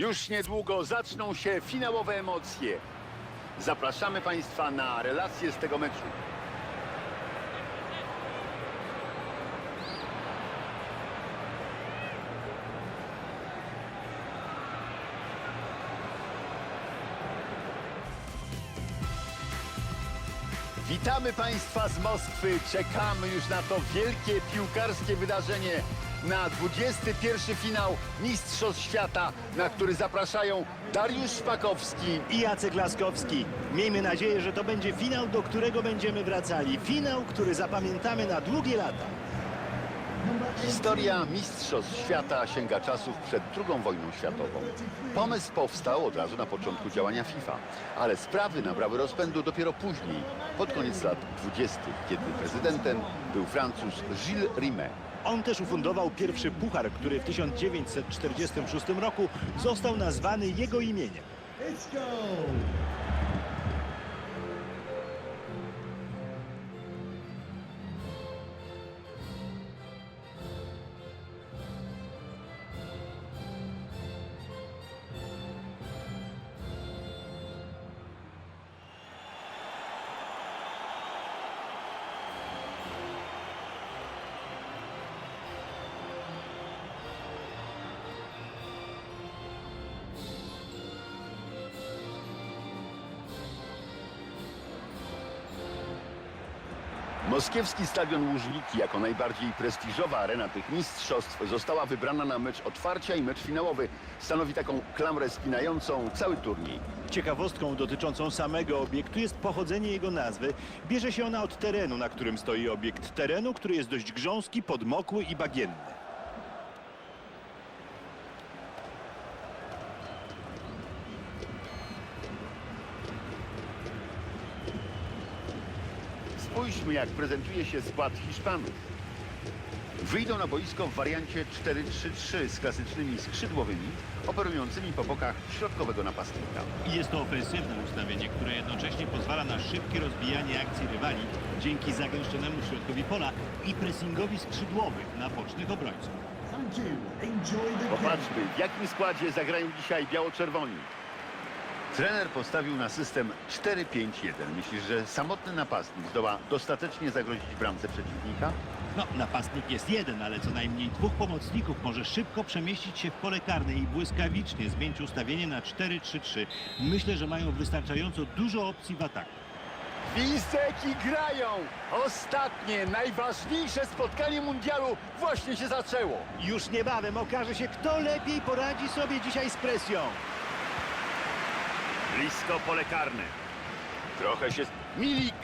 Już niedługo zaczną się finałowe emocje. Zapraszamy Państwa na relacje z tego meczu. Witamy Państwa z Moskwy. Czekamy już na to wielkie piłkarskie wydarzenie. Na 21 finał Mistrzostw Świata, na który zapraszają Dariusz Szpakowski, i Jacek Laskowski. Miejmy nadzieję, że to będzie finał, do którego będziemy wracali. Finał, który zapamiętamy na długie lata. Historia Mistrzostw Świata sięga czasów przed II wojną światową. Pomysł powstał od razu na początku działania FIFA, ale sprawy nabrały rozpędu dopiero później, pod koniec lat 20., kiedy prezydentem był Francuz Gilles Rimet. On też ufundował pierwszy puchar, który w 1946 roku został nazwany jego imieniem. Moskiewski stadion Łużniki jako najbardziej prestiżowa arena tych mistrzostw została wybrana na mecz otwarcia i mecz finałowy. Stanowi taką klamrę spinającą cały turniej. Ciekawostką dotyczącą samego obiektu jest pochodzenie jego nazwy. Bierze się ona od terenu, na którym stoi obiekt. Terenu, który jest dość grząski, podmokły i bagienny. Spójrzmy, jak prezentuje się skład Hiszpanów. Wyjdą na boisko w wariancie 4-3-3 z klasycznymi skrzydłowymi, operującymi po bokach środkowego napastnika. I Jest to ofensywne ustawienie, które jednocześnie pozwala na szybkie rozbijanie akcji rywali dzięki zagęszczonemu środkowi pola i pressingowi skrzydłowych na bocznych obrońców. Popatrzmy, w jakim składzie zagrają dzisiaj biało-czerwoni. Trener postawił na system 4-5-1. Myślisz, że samotny napastnik zdoła dostatecznie zagrozić bramce przeciwnika? No, napastnik jest jeden, ale co najmniej dwóch pomocników może szybko przemieścić się w pole karne i błyskawicznie zmienić ustawienie na 4-3-3. Myślę, że mają wystarczająco dużo opcji w ataku. Gwizdeki grają! Ostatnie, najważniejsze spotkanie mundialu właśnie się zaczęło. Już niebawem okaże się, kto lepiej poradzi sobie dzisiaj z presją. Blisko pole karne. Trochę się... Milik!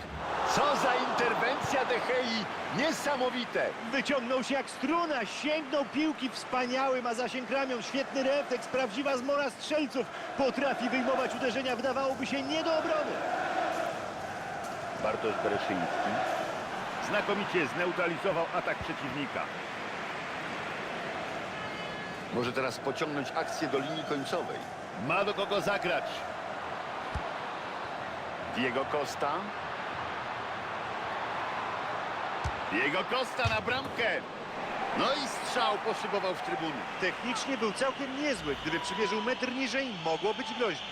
Co za interwencja De Gei! Niesamowite! Wyciągnął się jak struna, sięgnął piłki wspaniałym, a zasięg ramion, świetny refleks, prawdziwa zmora strzelców. Potrafi wyjmować uderzenia, wydawałoby się nie do obrony. Bartosz Bereszyński znakomicie zneutralizował atak przeciwnika. Może teraz pociągnąć akcję do linii końcowej. Ma do kogo zagrać. Diego Costa. Diego Costa na bramkę. No i strzał poszybował w trybuny. Technicznie był całkiem niezły. Gdyby przymierzył metr niżej, mogło być groźnie.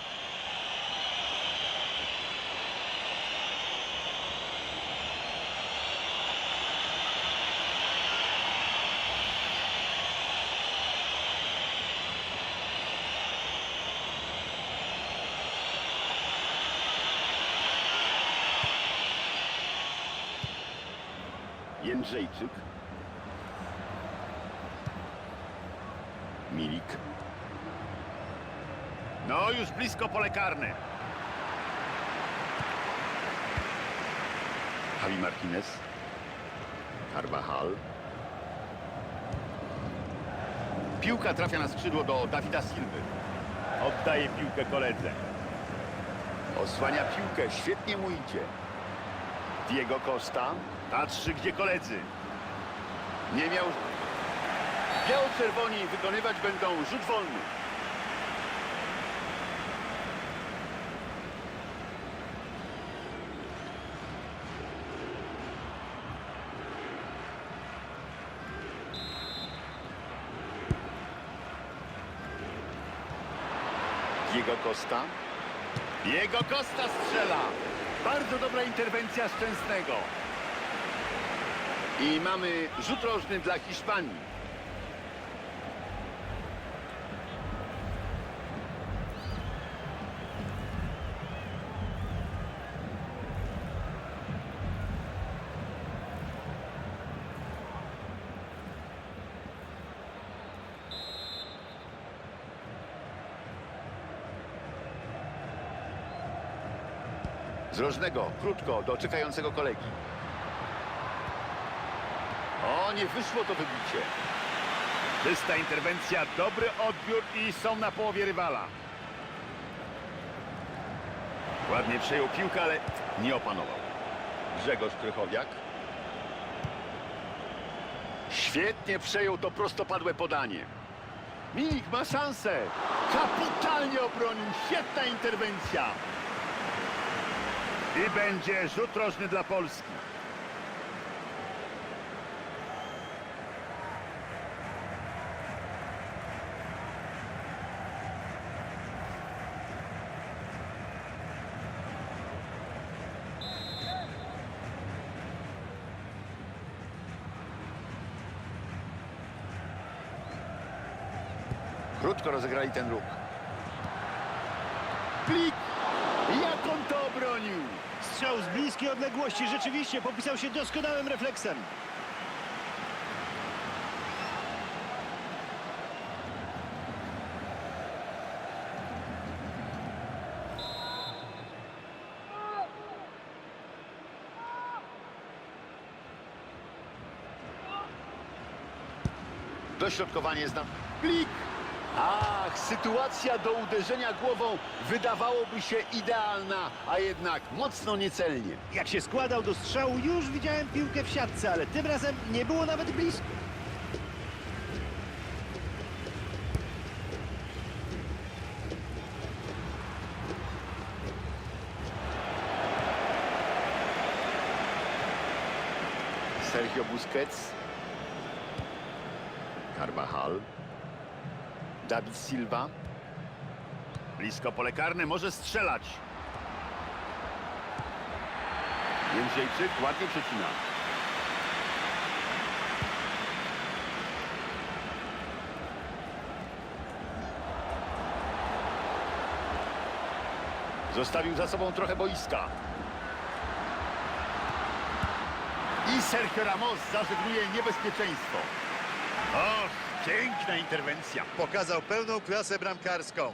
Jędrzejczyk. Milik. No już blisko pole karne. Javi Martinez. Carvajal. Piłka trafia na skrzydło do Dawida Silwy. Oddaje piłkę koledze. Osłania piłkę, świetnie mu idzie. Diego Costa. Patrzy, gdzie koledzy. Nie miał... Biało-czerwoni wykonywać będą rzut wolny. Diego Costa. Diego Costa strzela. Bardzo dobra interwencja Szczęsnego. I mamy rzut rożny dla Hiszpanii. Z rożnego, krótko, do czekającego kolegi. O, nie wyszło to wybicie. Czysta interwencja, dobry odbiór i są na połowie rywala. Ładnie przejął piłkę, ale nie opanował. Grzegorz Krychowiak. Świetnie przejął to prostopadłe podanie. Milik ma szansę. Kapitalnie obronił. Świetna interwencja. I będzie rzut rożny dla Polski. Krótko rozegrali ten ruch. Plik! Jak on to obronił? Strzał z bliskiej odległości rzeczywiście popisał się doskonałym refleksem. Dośrodkowanie zna... Klik! Ach, sytuacja do uderzenia głową wydawałoby się idealna, a jednak mocno niecelnie. Jak się składał do strzału, już widziałem piłkę w siatce, ale tym razem nie było nawet blisko. Sergio Busquets. Carvajal. David Silva. Blisko pole karne, może strzelać. Jędrzejczyk ładnie przecina. Zostawił za sobą trochę boiska. I Sergio Ramos zażegnuje niebezpieczeństwo. Och, piękna interwencja. Pokazał pełną klasę bramkarską.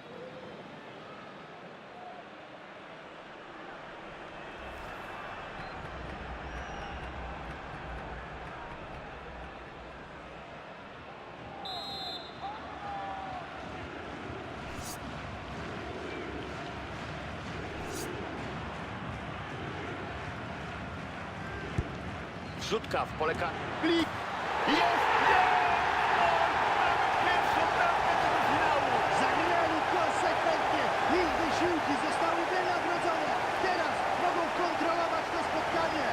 Wrzutka w pole Klik! Jest! Jest! Pierwszą bramkę tego finału! Zagrali konsekwentnie. Ich wysiłki zostały wynagrodzone. Teraz mogą kontrolować to spotkanie.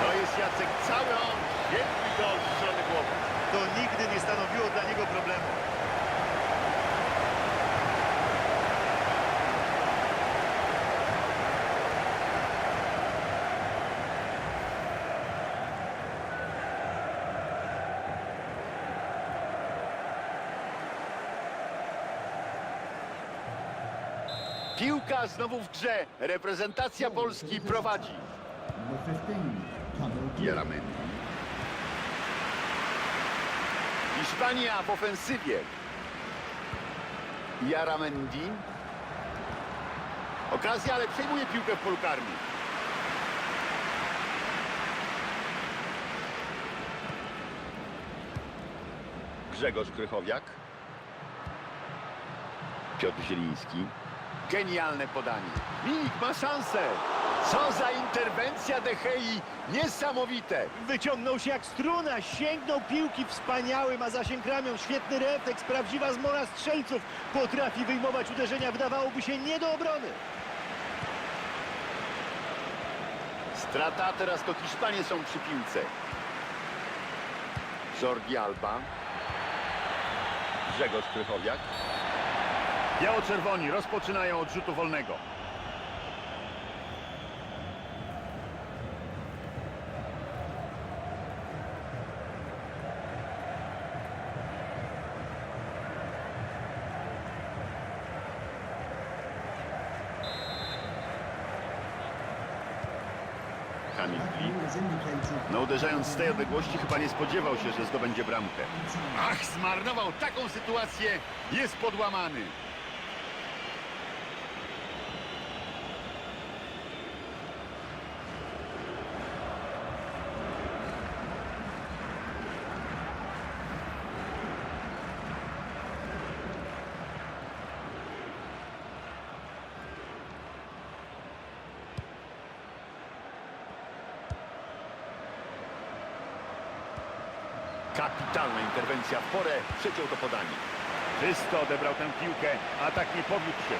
To jest Jacek cały on. Świetny gol z strony głowy. To nigdy nie stanowiło dla niego problemu. Piłka znowu w grze. Reprezentacja Polski prowadzi. Number 15, Kamil Glik. Jaramendi. Hiszpania w ofensywie. Jaramendi. Okazja, ale przejmuje piłkę w polu karnym. Grzegorz Krychowiak. Piotr Zieliński. Genialne podanie. Milik ma szansę. Co za interwencja De Gei. Niesamowite. Wyciągnął się jak struna, sięgnął piłki wspaniały, ma zasięg ramion, świetny refleks, prawdziwa zmora strzelców. Potrafi wyjmować uderzenia, wydawałoby się nie do obrony. Strata, teraz to Hiszpanie są przy piłce. Jordi Alba. Grzegorz Krychowiak. Biało-czerwoni rozpoczynają od rzutu wolnego. No uderzając z tej odległości chyba nie spodziewał się, że zdobędzie bramkę. Ach, zmarnował taką sytuację. Jest podłamany. Kapitalna interwencja w porę. Przeciął to podanie. Czysto odebrał tę piłkę, a tak nie powiódł się.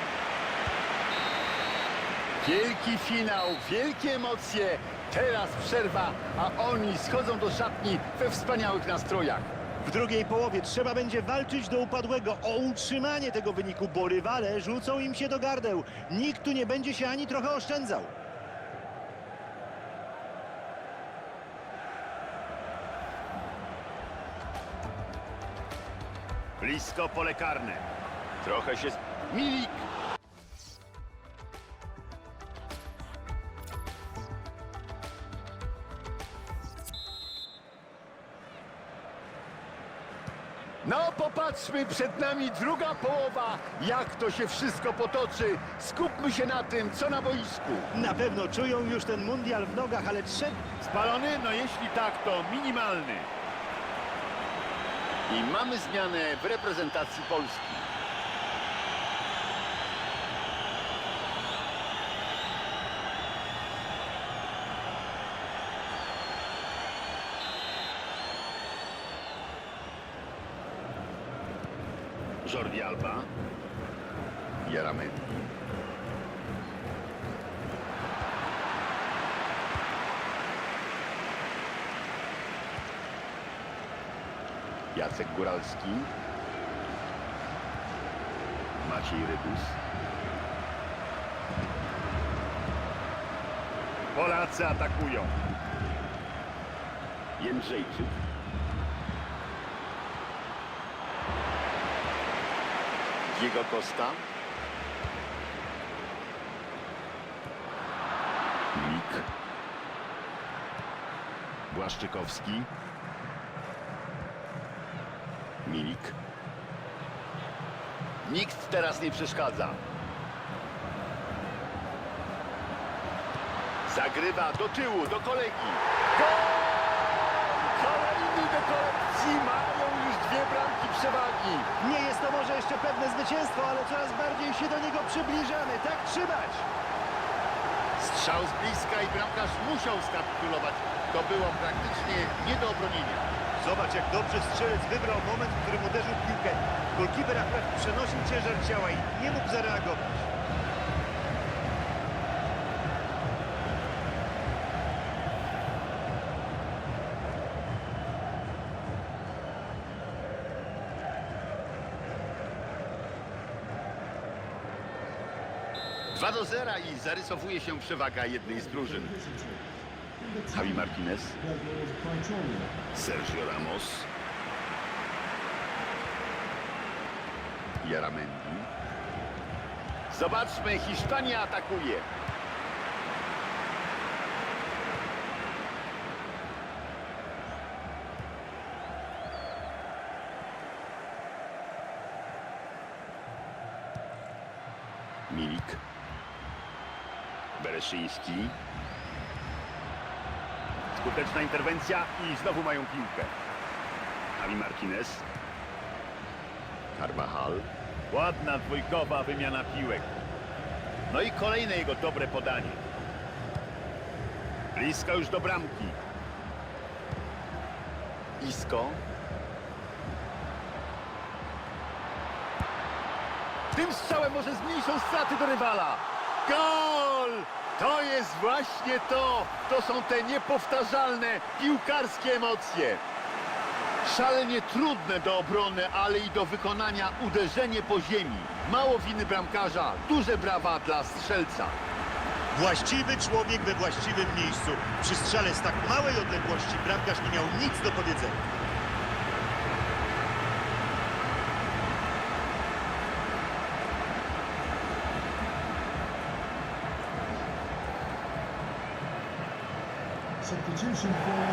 Wielki finał, wielkie emocje. Teraz przerwa, a oni schodzą do szatni we wspaniałych nastrojach. W drugiej połowie trzeba będzie walczyć do upadłego o utrzymanie tego wyniku, bo rywale rzucą im się do gardeł. Nikt tu nie będzie się ani trochę oszczędzał. Blisko pole karne. Trochę się... Milik! No popatrzmy, przed nami druga połowa. Jak to się wszystko potoczy. Skupmy się na tym, co na boisku. Na pewno czują już ten mundial w nogach, ale trzeba... Spalony? No jeśli tak, to minimalny. I mamy zmianę w reprezentacji Polski. Jordi Alba. Jaramendi. Jacek Góralski. Maciej Rybus. Polacy atakują. Jędrzejczyk. Diego Costa. Błaszczykowski. Milik. Nikt teraz nie przeszkadza. Zagrywa do tyłu, do kolegi. Gol! Kolejny do kolekcji. Mają już dwie bramki przewagi. Nie jest to może jeszcze pewne zwycięstwo, ale coraz bardziej się do niego przybliżamy. Tak trzymać! Strzał z bliska i bramkarz musiał skapitulować. To było praktycznie nie do obronienia. Zobacz, jak dobrze strzelec wybrał moment, w którym uderzył piłkę. Golkiper akurat przenosił ciężar ciała i nie mógł zareagować. Dwa do zera i zarysowuje się przewaga jednej z drużyn. Javi Martinez. Sergio Ramos, Jaramendi. Zobaczmy, Hiszpania atakuje. Milik. Bereszyński. Skuteczna interwencja i znowu mają piłkę. Javi Martinez. Carvajal. Ładna dwójkowa wymiana piłek. No i kolejne jego dobre podanie. Blisko już do bramki. Isko. Tym strzałem może zmniejszą straty do rywala. Gol! To jest właśnie to. To są te niepowtarzalne piłkarskie emocje. Szalenie trudne do obrony, ale i do wykonania uderzenie po ziemi. Mało winy bramkarza, duże brawa dla strzelca. Właściwy człowiek we właściwym miejscu. Przy strzale z tak małej odległości bramkarz nie miał nic do powiedzenia.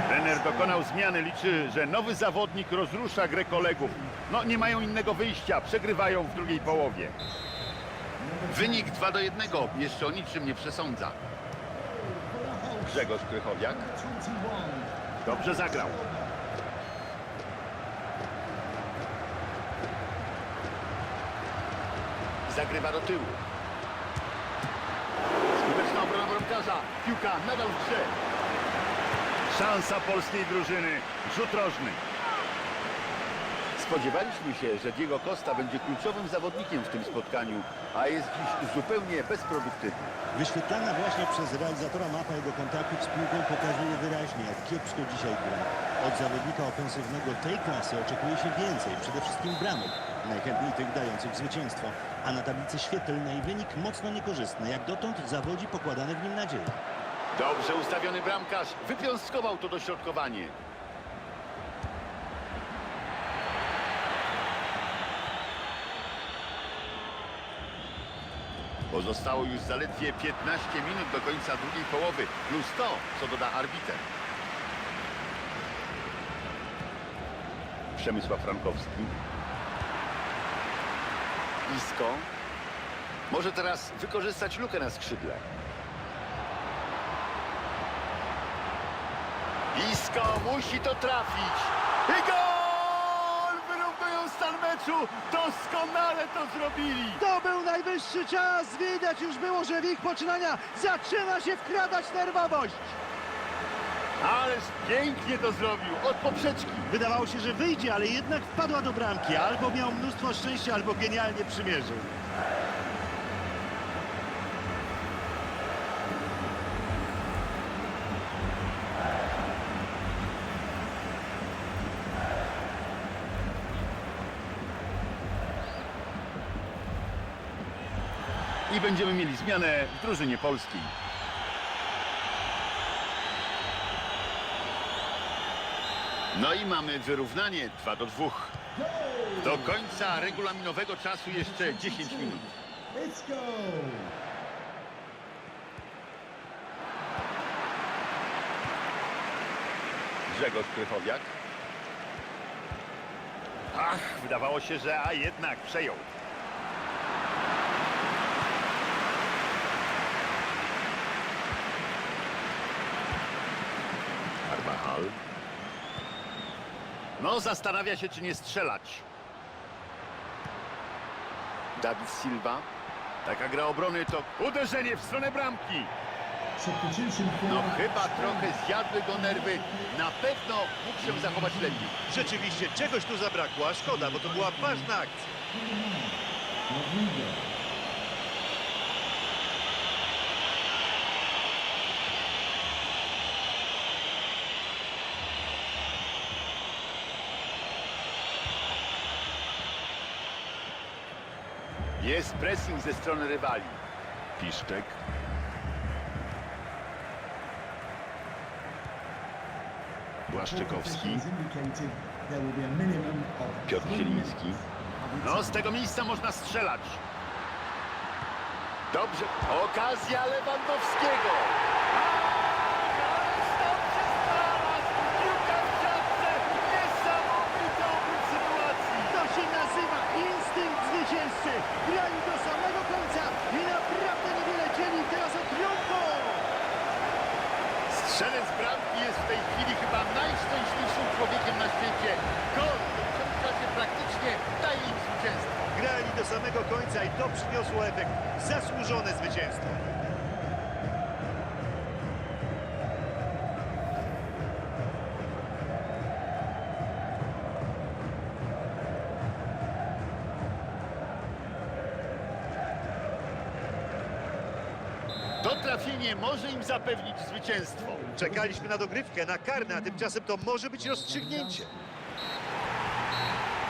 Trener dokonał zmiany, liczy, że nowy zawodnik rozrusza grę kolegów. No nie mają innego wyjścia, przegrywają w drugiej połowie. Wynik 2 do 1, jeszcze o niczym nie przesądza. Grzegorz Krychowiak 21. dobrze zagrał. Zagrywa do tyłu. Skuteczna obrona bramkarza. Piłka nadal w grze. Szansa polskiej drużyny. Rzut rożny. Spodziewaliśmy się, że Diego Costa będzie kluczowym zawodnikiem w tym spotkaniu, a jest dziś zupełnie bezproduktywny. Wyświetlana właśnie przez realizatora mapa jego kontaktów z piłką pokazuje wyraźnie, jak kiepsko dzisiaj gra. Od zawodnika ofensywnego tej klasy oczekuje się więcej, przede wszystkim bramek, najchętniej tych dających zwycięstwo. A na tablicy świetlnej wynik mocno niekorzystny. Jak dotąd zawodzi pokładane w nim nadzieje. Dobrze ustawiony bramkarz wypiąskował to dośrodkowanie. Pozostało już zaledwie 15 minut do końca drugiej połowy, plus to, co doda arbiter. Przemysław Frankowski. Isko. Może teraz wykorzystać lukę na skrzydle. Isko musi to trafić. I gol! Wyrównują stan meczu. Doskonale to zrobili. To był najwyższy czas. Widać już było, że w ich poczynania zaczyna się wkradać nerwowość. Ależ pięknie to zrobił. Od poprzeczki. Wydawało się, że wyjdzie, ale jednak wpadła do bramki. Albo miał mnóstwo szczęścia, albo genialnie przymierzył. I będziemy mieli zmianę w drużynie polskiej. No i mamy wyrównanie 2 do 2. Do końca regulaminowego czasu jeszcze 10 minut. Grzegorz Krychowiak. Ach, wydawało się, że a jednak przejął. No, zastanawia się, czy nie strzelać. Dawid Silva. Taka gra obrony to uderzenie w stronę bramki. No chyba trochę zjadły go nerwy. Na pewno mógł się zachować lepiej. Rzeczywiście, czegoś tu zabrakło, a szkoda, bo to była ważna akcja. Jest pressing ze strony rywali. Piszczek. Błaszczykowski. Piotr Zieliński. No, z tego miejsca można strzelać. Dobrze. Okazja Lewandowskiego. Ależ dobrze znalazł. Piłka w siatce. Niesamowity obrót sytuacji. To się nazywa instynkt zwycięzcy. Grali do samego końca i naprawdę niewiele dzieli teraz od triumfu. Strzelec bramki jest w tej chwili chyba najszczęśliwszym człowiekiem na świecie. Gol w tym czasie praktycznie daje im zwycięstwo. Grali do samego końca i to przyniosło efekt. Zasłużone zwycięstwo. Zapewnić zwycięstwo. Czekaliśmy na dogrywkę, na karne, a tymczasem to może być rozstrzygnięcie.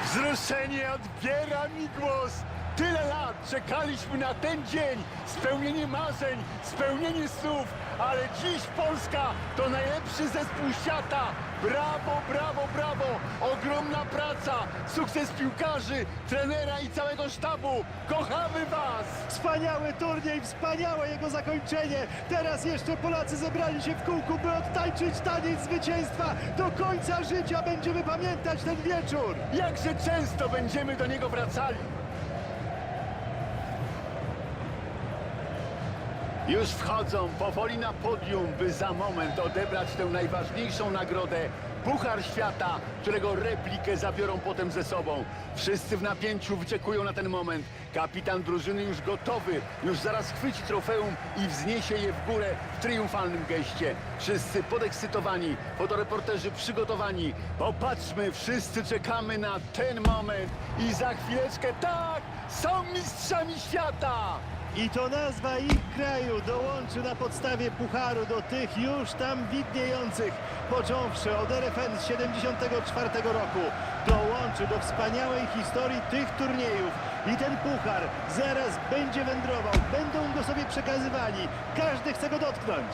Wzruszenie odbiera mi głos. Tyle lat czekaliśmy na ten dzień. Spełnienie marzeń, spełnienie snów. Ale dziś Polska to najlepszy zespół świata. Brawo, brawo, brawo. Ogromna praca. Sukces piłkarzy, trenera i całego sztabu. Kochamy was. Wspaniały turniej, wspaniałe jego zakończenie. Teraz jeszcze Polacy zebrali się w kółku, by odtańczyć taniec zwycięstwa. Do końca życia będziemy pamiętać ten wieczór. Jakże często będziemy do niego wracali. Już wchodzą powoli na podium, by za moment odebrać tę najważniejszą nagrodę. Puchar Świata, którego replikę zabiorą potem ze sobą. Wszyscy w napięciu wyczekują na ten moment. Kapitan drużyny już gotowy, już zaraz chwyci trofeum i wzniesie je w górę w triumfalnym geście. Wszyscy podekscytowani, fotoreporterzy przygotowani. Popatrzmy, wszyscy czekamy na ten moment i za chwileczkę tak, są mistrzami świata! I to nazwa ich kraju dołączy na podstawie pucharu do tych już tam widniejących. Począwszy od RFN z 74 roku, dołączy do wspaniałej historii tych turniejów. I ten puchar zaraz będzie wędrował, będą go sobie przekazywali. Każdy chce go dotknąć.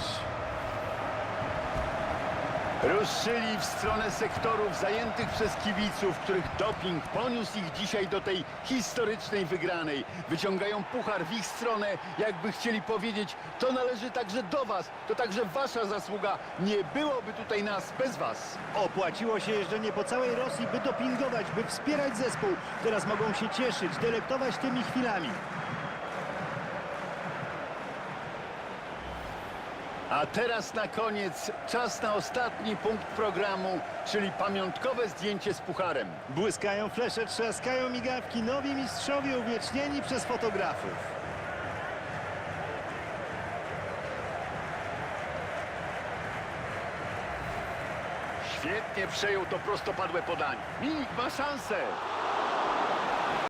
Ruszyli w stronę sektorów zajętych przez kibiców, których doping poniósł ich dzisiaj do tej historycznej wygranej. Wyciągają puchar w ich stronę, jakby chcieli powiedzieć, to należy także do was, to także wasza zasługa. Nie byłoby tutaj nas bez was. Opłaciło się jeżdżenie po całej Rosji, by dopingować, by wspierać zespół. Teraz mogą się cieszyć, delektować tymi chwilami. A teraz na koniec czas na ostatni punkt programu, czyli pamiątkowe zdjęcie z pucharem. Błyskają flesze, trzaskają migawki, nowi mistrzowie uwiecznieni przez fotografów. Świetnie przejął to prostopadłe podanie. Milik ma szansę.